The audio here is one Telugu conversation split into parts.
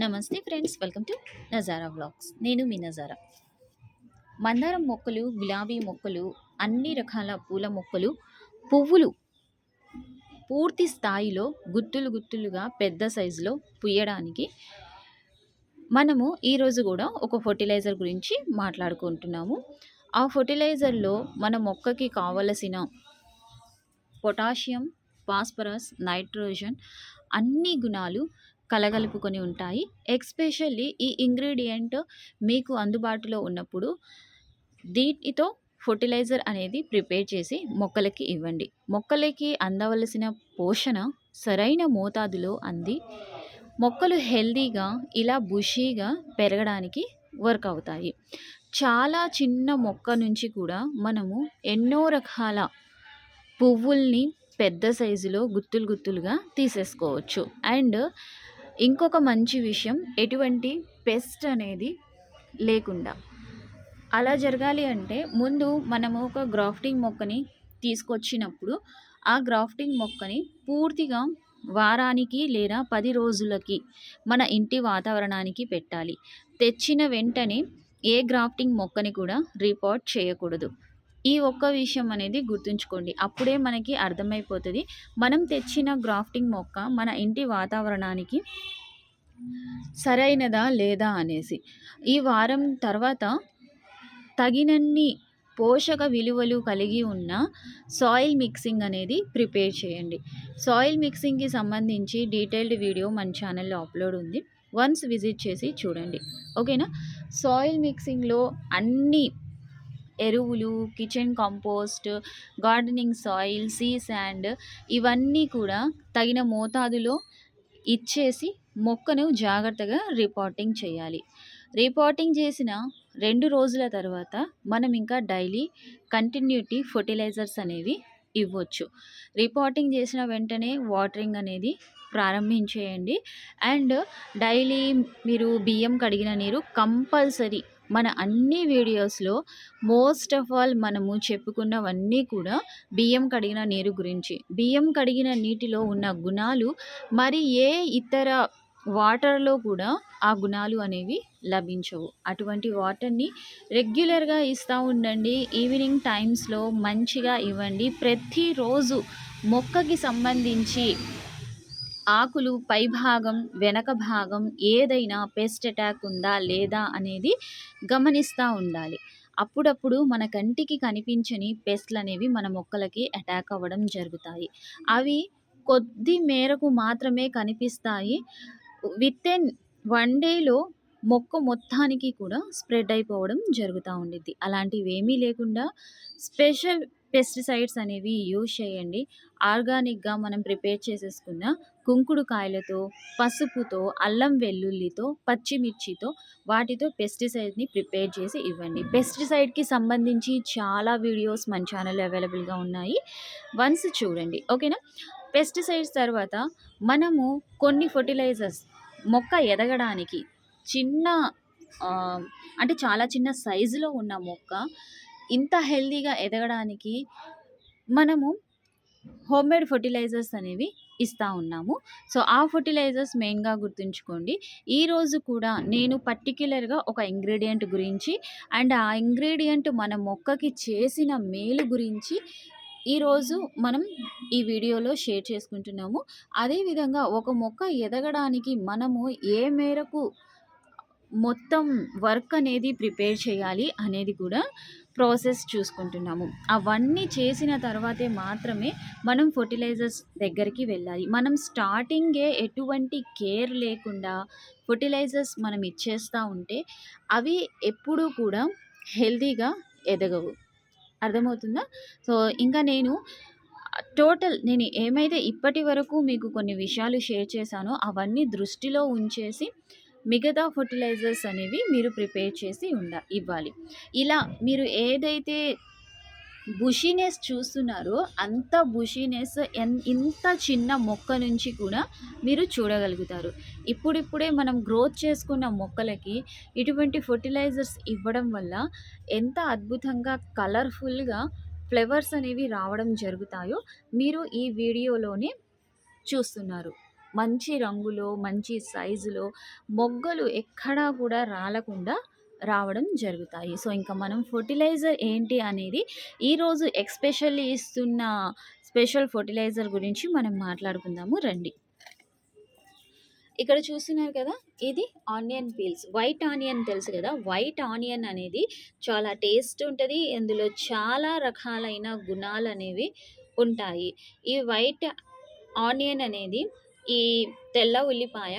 నమస్తే friends welcome to Nazara vlogs. నేను మీ నజారా. మందారం మొక్కలు గులాబీ మొక్కలు అన్ని రకాల పూల మొక్కలు పువ్వులు పూర్తి స్థాయిలో గుత్తులు గుత్తులుగా పెద్ద సైజులో పుయ్యడానికి మనము ఈరోజు కూడా ఒక ఫర్టిలైజర్ గురించి మాట్లాడుకుంటున్నాము. ఆ ఫర్టిలైజర్లో మన మొక్కకి కావలసిన పొటాషియం ఫాస్ఫరస్ నైట్రోజన్ అన్ని గుణాలు కలగలుపుకొని ఉంటాయి. ఎక్స్పెషల్లీ ఈ ఇంగ్రీడియంట్ మీకు అందుబాటులో ఉన్నప్పుడు దీనితో ఫర్టిలైజర్ అనేది ప్రిపేర్ చేసి మొక్కలకి ఇవ్వండి. మొక్కలకి అందవలసిన పోషణ సరైన మోతాదులో అంది. మొక్కలు హెల్దీగా ఇలా బుషీగా పెరగడానికి వర్క్ అవుతాయి. చాలా చిన్న మొక్క నుంచి కూడా మనము ఎన్నో రకాల పువ్వుల్ని పెద్ద సైజులో గుత్తులు గుత్తులుగా తీసేసుకోవచ్చు. అండ్ ఇంకొక మంచి విషయం ఎటువంటి పెస్ట్ అనేది లేకుండా. అలా జరగాలి అంటే ముందు మనము ఒక గ్రాఫ్టింగ్ మొక్కని తీసుకొచ్చినప్పుడు ఆ గ్రాఫ్టింగ్ మొక్కని పూర్తిగా వారానికి లేదా పది రోజులకి మన ఇంటి వాతావరణానికి పెట్టాలి. తెచ్చిన వెంటనే ఏ గ్రాఫ్టింగ్ మొక్కని కూడా రిపోర్ట్ చేయకూడదు. ఈ ఒక్క విషయం అనేది గుర్తుంచుకోండి. అప్పుడే మనకి అర్థమైపోతుంది. మనం తెచ్చిన గ్రాఫ్టింగ్ మొక్క మన ఇంటి వాతావరణానికి సరైనదా లేదా అనేసి. ఈ వారం తర్వాత తగినన్ని పోషక విలువలు కలిగి ఉన్న సాయిల్ మిక్సింగ్ అనేది ప్రిపేర్ చేయండి. సాయిల్ మిక్సింగ్కి సంబంధించి డీటెయిల్డ్ వీడియో మన ఛానల్లో అప్లోడ్ ఉంది. వన్స్ విజిట్ చేసి చూడండి. ఓకేనా? సాయిల్ మిక్సింగ్లో అన్ని ఎరువులు kitchen compost gardening soil sea sand ఇవన్నీ కూడా తగిన మోతాదులో ఇచ్చేసి మొక్కను జాగ్రత్తగా రిపోర్టింగ్ చేయాలి. రిపోర్టింగ్ చేసిన రెండు రోజుల తర్వాత మనం ఇంకా డైలీ కంటిన్యూటీ ఫర్టిలైజర్స్ అనేవి ఇవ్వచ్చు. రిపోర్టింగ్ చేసిన వెంటనే వాటరింగ్ అనేది ప్రారంభించేయండి. అండ్ డైలీ మీరు బియ్యం కడిగిన నీరు కంపల్సరీ మన అన్ని వీడియోస్లో మోస్ట్ ఆఫ్ ఆల్ మనము చెప్పుకున్నవన్నీ కూడా బియ్యం కడిగిన నీరు గురించి. బియ్యం కడిగిన నీటిలో ఉన్న గుణాలు మరి ఏ ఇతర వాటర్లో కూడా ఆ గుణాలు అనేవి లభించవు. అటువంటి వాటర్ని రెగ్యులర్గా ఇస్తూ ఉండండి. ఈవినింగ్ టైమ్స్లో మంచిగా ఇవ్వండి. ప్రతిరోజు మొక్కకి సంబంధించి ఆకులు పైభాగం వెనక భాగం ఏదైనా పెస్ట్ అటాక్ ఉందా లేదా అనేది గమనిస్తూ ఉండాలి. అప్పుడప్పుడు మన కంటికి కనిపించని పెస్ట్లు అనేవి మన మొక్కలకి అటాక్ అవ్వడం జరుగుతాయి. అవి కొద్ది మేరకు మాత్రమే కనిపిస్తాయి. విత్ ఇన్ వన్ డేలో మొక్క మొత్తానికి కూడా స్ప్రెడ్ అయిపోవడం జరుగుతూ ఉండిద్ది. అలాంటివి ఏమీ లేకుండా స్పెషల్ పెస్టిసైడ్స్ అనేవి యూజ్ చేయండి. ఆర్గానిక్గా మనం ప్రిపేర్ చేసేసుకున్న కుంకుడు కాయలతో పసుపుతో అల్లం వెల్లుల్లితో పచ్చిమిర్చితో వాటితో పెస్టిసైడ్ని ప్రిపేర్ చేసి ఇవ్వండి. పెస్టిసైడ్కి సంబంధించి చాలా వీడియోస్ మన ఛానల్ అవైలబుల్గా ఉన్నాయి. వన్స్ చూడండి. ఓకేనా? పెస్టిసైడ్స్ తర్వాత మనము కొన్ని ఫర్టిలైజర్స్ మొక్క ఎదగడానికి చిన్న అంటే చాలా చిన్న సైజులో ఉన్న మొక్క ఇంత హెల్తీగా ఎదగడానికి మనము హోమ్మేడ్ ఫర్టిలైజర్స్ అనేవి ఇస్తూ ఉన్నాము. సో ఆ ఫర్టిలైజర్స్ మెయిన్గా గుర్తుంచుకోండి. ఈరోజు కూడా నేను పర్టిక్యులర్గా ఒక ఇంగ్రీడియంట్ గురించి అండ్ ఆ ఇంగ్రీడియంట్ మన మొక్కకి చేసిన మేలు గురించి ఈరోజు మనం ఈ వీడియోలో షేర్ చేసుకుంటున్నాము. అదేవిధంగా ఒక మొక్క ఎదగడానికి మనము ఏ మేరకు మొత్తం వర్క్ అనేది ప్రిపేర్ చేయాలి అనేది కూడా ప్రాసెస్ చూసుకుంటున్నాము. అవన్నీ చేసిన తర్వాతే మాత్రమే మనం ఫర్టిలైజర్స్ దగ్గరికి వెళ్ళాలి. మనం స్టార్టింగే ఎటువంటి కేర్ లేకుండా ఫర్టిలైజర్స్ మనం ఇచ్చేస్తూ ఉంటే అవి ఎప్పుడూ కూడా హెల్తీగా ఎదగవు. అర్థమవుతుందా? సో ఇంకా నేను టోటల్ నేను ఏమైతే ఇప్పటి వరకు మీకు కొన్ని విషయాలు షేర్ చేశానో అవన్నీ దృష్టిలో ఉంచేసి మిగతా ఫర్టిలైజర్స్ అనేవి మీరు ప్రిపేర్ చేసి ఉండ ఇవ్వాలి. ఇలా మీరు ఏదైతే బుషీనెస్ చూస్తున్నారో అంత బుషీనెస్ ఎన్ ఇంత చిన్న మొక్క నుంచి కూడా మీరు చూడగలుగుతారు. ఇప్పుడిప్పుడే మనం గ్రోత్ చేసుకున్న మొక్కలకి ఇటువంటి ఫర్టిలైజర్స్ ఇవ్వడం వల్ల ఎంత అద్భుతంగా కలర్ఫుల్గా ఫ్లవర్స్ అనేవి రావడం జరుగుతాయో మీరు ఈ వీడియోలోనే చూస్తున్నారు. మంచి రంగులో, మంచి సైజులో మొగ్గలు ఎక్కడా కూడా రాలకుండా రావడం జరుగుతాయి. సో, ఇంకా మనం ఫెర్టిలైజర్ ఏంటి అనేది ఈరోజు ఎక్స్‌పెషల్లీ ఇస్తున్న స్పెషల్ ఫెర్టిలైజర్ గురించి మనం మాట్లాడుకుందాము రండి. ఇక్కడ చూస్తున్నారు కదా! ఇది ఆనియన్ పీల్స్. వైట్ ఆనియన్ తెలుసు కదా! వైట్ ఆనియన్ అనేది చాలా టేస్ట్ ఉంటుంది ఇందులో చాలా రకాలైన గుణాలు అనేవి ఉంటాయి. ఈ వైట్ ఆనియన్ అనేది ఈ తెల్ల ఉల్లిపాయ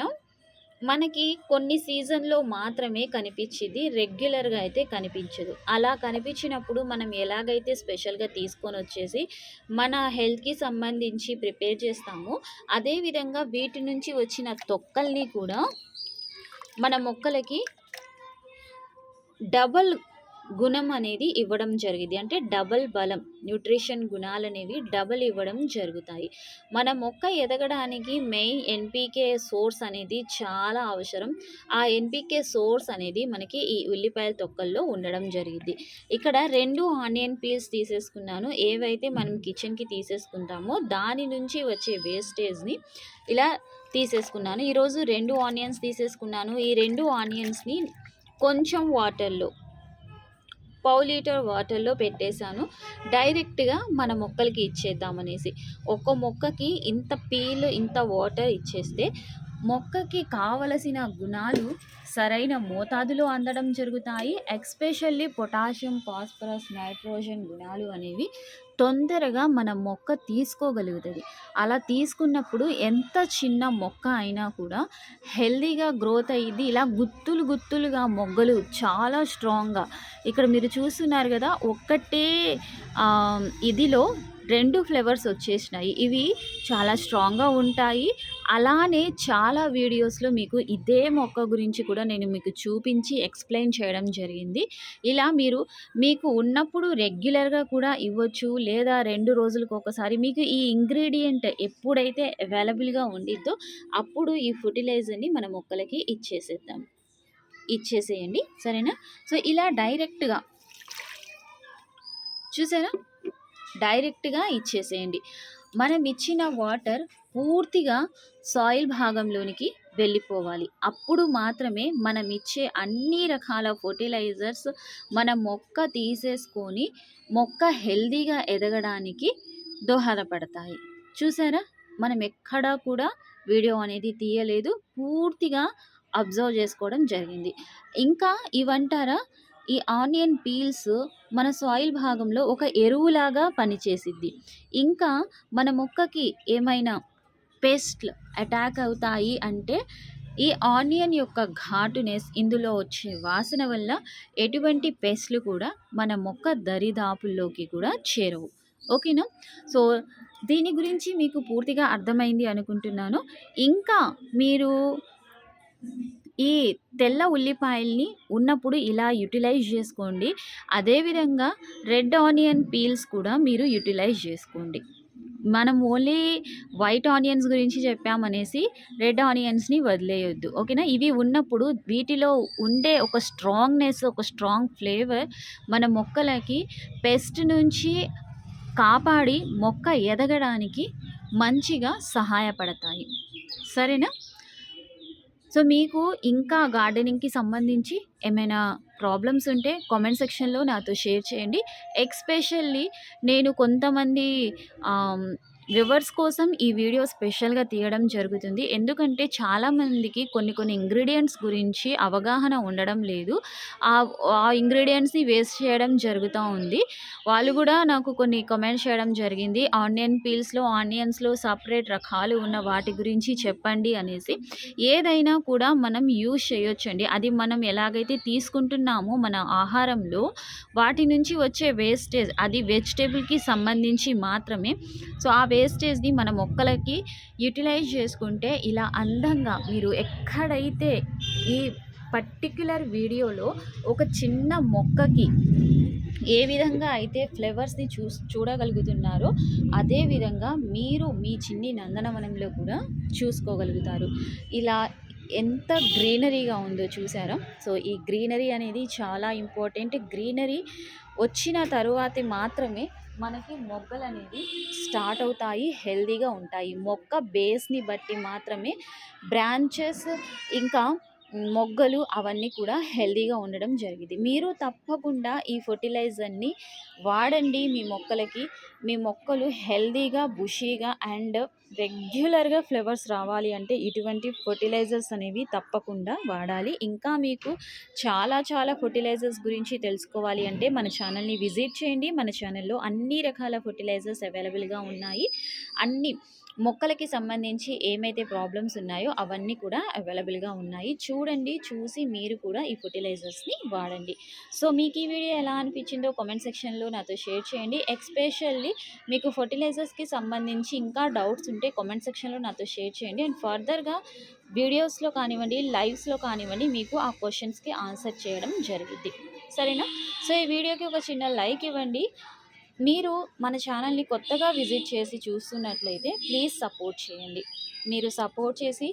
మనకి కొన్ని సీజన్‌లో మాత్రమే కనిపించింది రెగ్యులర్‌గా అయితే కనిపించదు. అలా కనిపించినప్పుడు మనం ఎలాగైతే స్పెషల్‌గా తీసుకొని వచ్చేసి మన హెల్త్‌కి సంబంధించి ప్రిపేర్ చేస్తామో, అదేవిధంగా వీటి నుంచి వచ్చిన తొక్కల్ని కూడా మన మొక్కలకి డబల్ గుణం అనేది ఇవ్వడం జరిగింది అంటే డబల్ బలం న్యూట్రిషన్ గుణాలు అనేవి డబల్ ఇవ్వడం జరుగుతాయి. మన మొక్క ఎదగడానికి మెయిన్ ఎన్పికే సోర్స్ అనేది చాలా అవసరం. ఆ ఎన్పికే సోర్స్ అనేది మనకి ఈ ఉల్లిపాయల తొక్కల్లో ఉండడం జరిగింది ఇక్కడ రెండు ఆనియన్ పీల్స్ తీసేసుకున్నాను. ఏవైతే మనం కిచెన్‌కి తీసేసుకుంటామో దాని నుంచి వచ్చే వేస్టేజ్‌ని ఇలా తీసేసుకున్నాను. ఈరోజు రెండు ఆనియన్స్ తీసేసుకున్నాను. ఈ రెండు ఆనియన్స్‌ని కొంచెం వాటర్‌లో పావు లీటర్ వాటర్‌లో పెట్టేశాను డైరెక్ట్‌గా మన మొక్కలకి ఇచ్చేద్దామనేసి. ఒక్క మొక్కకి ఇంత పీల్, ఇంత వాటర్ ఇచ్చేస్తే మొక్కకి కావలసిన గుణాలు సరైన మోతాదులో అందడం జరుగుతాయి. ఎక్స్‌పెషల్లీ పొటాషియం, ఫాస్ఫరస్, నైట్రోజన్ గుణాలు అనేవి తొందరగా మన మొక్క తీసుకోగలుగుతుంది అలా తీసుకున్నప్పుడు ఎంత చిన్న మొక్క అయినా కూడా హెల్తీగా గ్రోత్ అయ్యింది ఇలా గుత్తులు గుత్తులుగా మొగ్గలు చాలా స్ట్రాంగ్‌గా ఇక్కడ మీరు చూస్తున్నారు కదా ఒక్కటే ఇదిలో రెండు ఫ్లేవర్స్ వచ్చేసినాయి. ఇవి చాలా స్ట్రాంగ్‌గా ఉంటాయి. అలానే చాలా వీడియోస్‌లో మీకు ఇదే మొక్క గురించి కూడా నేను మీకు చూపించి ఎక్స్‌ప్లెయిన్ చేయడం జరిగింది. ఇలా మీరు మీకు ఉన్నప్పుడు రెగ్యులర్‌గా కూడా ఇవ్వచ్చు. లేదా రెండు రోజులకు ఒకసారి మీకు ఈ ఇంగ్రీడియంట్ ఎప్పుడైతే అవైలబుల్‌గా ఉండిద్దో అప్పుడు ఈ ఫర్టిలైజర్ని మన మొక్కలకి ఇచ్చేసేద్దాం. ఇచ్చేసేయండి. సరేనా? సో, ఇలా డైరెక్ట్‌గా చూసారా? డైరెక్ట్‌గా ఇచ్చేసేయండి. మనం ఇచ్చిన వాటర్ పూర్తిగా సాయిల్ భాగంలోనికి వెళ్ళిపోవాలి. అప్పుడు మాత్రమే మనం ఇచ్చే అన్ని రకాల ఫర్టిలైజర్స్ మన మొక్క తీసేసుకొని మొక్క హెల్తీగా ఎదగడానికి దోహదపడతాయి. చూసారా? మనం ఎక్కడా కూడా వీడియో అనేది తీయలేదు. పూర్తిగా అబ్జర్వ్ చేసుకోవడం జరిగింది. ఇంకా ఇవంటారా ఈ ఆనియన్ పీల్స్ మన సాయిల్ భాగంలో ఒక ఎరువులాగా పనిచేసిద్ది. ఇంకా మన మొక్కకి ఏమైనా పెస్ట్‌లు అటాక్ అవుతాయి అంటే ఈ ఆనియన్ యొక్క ఘాటునెస్ ఇందులో వచ్చే వాసన వల్ల ఎటువంటి పెస్ట్‌లు కూడా మన మొక్క దరిదాపుల్లోకి కూడా చేరవు. ఓకేనా? సో, దీని గురించి మీకు పూర్తిగా అర్థమైంది అనుకుంటున్నాను. ఇంకా మీరు ఈ తెల్ల ఉల్లిపాయల్ని ఉన్నప్పుడు ఇలా యుటిలైజ్ చేసుకోండి. అదేవిధంగా రెడ్ ఆనియన్ పీల్స్ కూడా మీరు యుటిలైజ్ చేసుకోండి. మనం ఓన్లీ వైట్ ఆనియన్స్ గురించి చెప్పామనేసి రెడ్ ఆనియన్స్‌ని వదిలేయొద్దు. ఓకేనా? ఇవి ఉన్నప్పుడు వీటిలో ఉండే ఒక స్ట్రాంగ్‌నెస్, ఒక స్ట్రాంగ్ ఫ్లేవర్ మన మొక్కలకి పెస్ట్ నుంచి కాపాడి మొక్క ఎదగడానికి మంచిగా సహాయపడతాయి. సరేనా? సో, మీకు ఇంకా గార్డెనింగ్‌కి సంబంధించి ఏమైనా ప్రాబ్లమ్స్ ఉంటే కామెంట్ సెక్షన్‌లో నాతో షేర్ చేయండి. ఎక్స్‌పెషల్లీ నేను కొంతమంది వ్యూవర్స్ కోసం ఈ వీడియో స్పెషల్‌గా తీయడం జరుగుతుంది. ఎందుకంటే చాలామందికి కొన్ని కొన్ని ఇంగ్రీడియంట్స్ గురించి అవగాహన ఉండడం లేదు. ఆ ఇంగ్రీడియెంట్స్‌ని వేస్ట్ చేయడం జరుగుతూ ఉంది. వాళ్ళు కూడా నాకు కొన్ని కమెంట్ చేయడం జరిగింది. ఆనియన్ పీల్స్‌లో, ఆనియన్స్‌లో సపరేట్ రకాలు ఉన్న వాటి గురించి చెప్పండి అనేసి. ఏదైనా కూడా మనం యూజ్ చేయొచ్చండి. అది మనం ఎలాగైతే తీసుకుంటున్నామో మన ఆహారంలో వాటి నుంచి వచ్చే వేస్టేజ్ అది వెజిటేబుల్కి సంబంధించి మాత్రమే. సో, ఆ వేస్టేజ్‌ని మన మొక్కలకి యుటిలైజ్ చేసుకుంటే ఇలా అందంగా మీరు ఎక్కడైతే ఈ పర్టిక్యులర్ వీడియోలో ఒక చిన్న మొక్కకి ఏ విధంగా అయితే ఫ్లవర్స్‌ని చూ చూడగలుగుతున్నారో అదే విధంగా మీరు మీ చిన్ని నందనవనంలో కూడా చూసుకోగలుగుతారు. ఇలా ఎంత గ్రీనరీగా ఉందో చూసారా? సో, ఈ గ్రీనరీ అనేది చాలా ఇంపార్టెంట్. గ్రీనరీ వచ్చిన తరువాత మాత్రమే మనకి మొగ్గలు అనేది స్టార్ట్ అవుతాయి హెల్దీగా ఉంటాయి. మొక్క బేస్ని బట్టి మాత్రమే బ్రాంచెస్ ఇంకా మొగ్గలు అవన్నీ కూడా హెల్దీగా ఉండడం జరిగింది. మీరు తప్పకుండా ఈ ఫర్టిలైజర్ని వాడండి మీ మొక్కలకి. మీ మొక్కలు హెల్దీగా బుషీగా అండ్ రెగ్యులర్గా ఫ్లవర్స్ రావాలి అంటే ఇటువంటి ఫర్టిలైజర్స్ అనేవి తప్పకుండా వాడాలి. ఇంకా మీకు చాలా చాలా ఫర్టిలైజర్స్ గురించి తెలుసుకోవాలి అంటే మన ఛానల్ని విజిట్ చేయండి. మన ఛానల్లో అన్ని రకాల ఫర్టిలైజర్స్ అవైలబుల్గా ఉన్నాయి. అన్ని మొక్కలకి సంబంధించి ఏమైతే ప్రాబ్లమ్స్ ఉన్నాయో అవన్నీ కూడా అవైలబుల్గా ఉన్నాయి. చూడండి చూసి మీరు కూడా ఈ ఫర్టిలైజర్స్ని వాడండి. సో మీకు ఈ వీడియో ఎలా అనిపించిందో కామెంట్ సెక్షన్లో నాతో షేర్ చేయండి. ఎక్స్పెషల్లీ మీకు ఫర్టిలైజర్స్కి సంబంధించి ఇంకా డౌట్స్ ఉంటే కామెంట్ సెక్షన్లో నాతో షేర్ చేయండి. అండ్ ఫర్దర్గా వీడియోస్లో కానివ్వండి లైవ్స్లో కానివ్వండి మీకు ఆ క్వశ్చన్స్కి ఆన్సర్ చేయడం జరిగింది సరేనా? సో ఈ వీడియోకి ఒక చిన్న లైక్ ఇవ్వండి. మీరు మన ఛానల్ని కొత్తగా విజిట్ చేసి చూస్తున్నట్లయితే ప్లీజ్ సపోర్ట్ చేయండి. మీరు సపోర్ట్ చేసి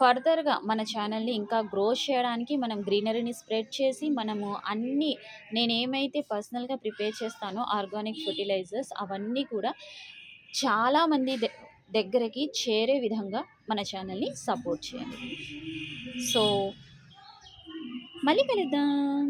ఫర్దర్గా మన ఛానల్ని ఇంకా గ్రో చేయడానికి మనం గ్రీనరీని స్ప్రెడ్ చేసి మనము అన్నీ నేను ఏమైతే పర్సనల్గా ప్రిపేర్ చేస్తానో ఆర్గానిక్ ఫర్టిలైజర్స్ అవన్నీ కూడా చాలామంది ద దగ్గరికి చేరే విధంగా మన ఛానల్ని సపోర్ట్ చేయండి. సో మళ్ళీ కలుద్దాం.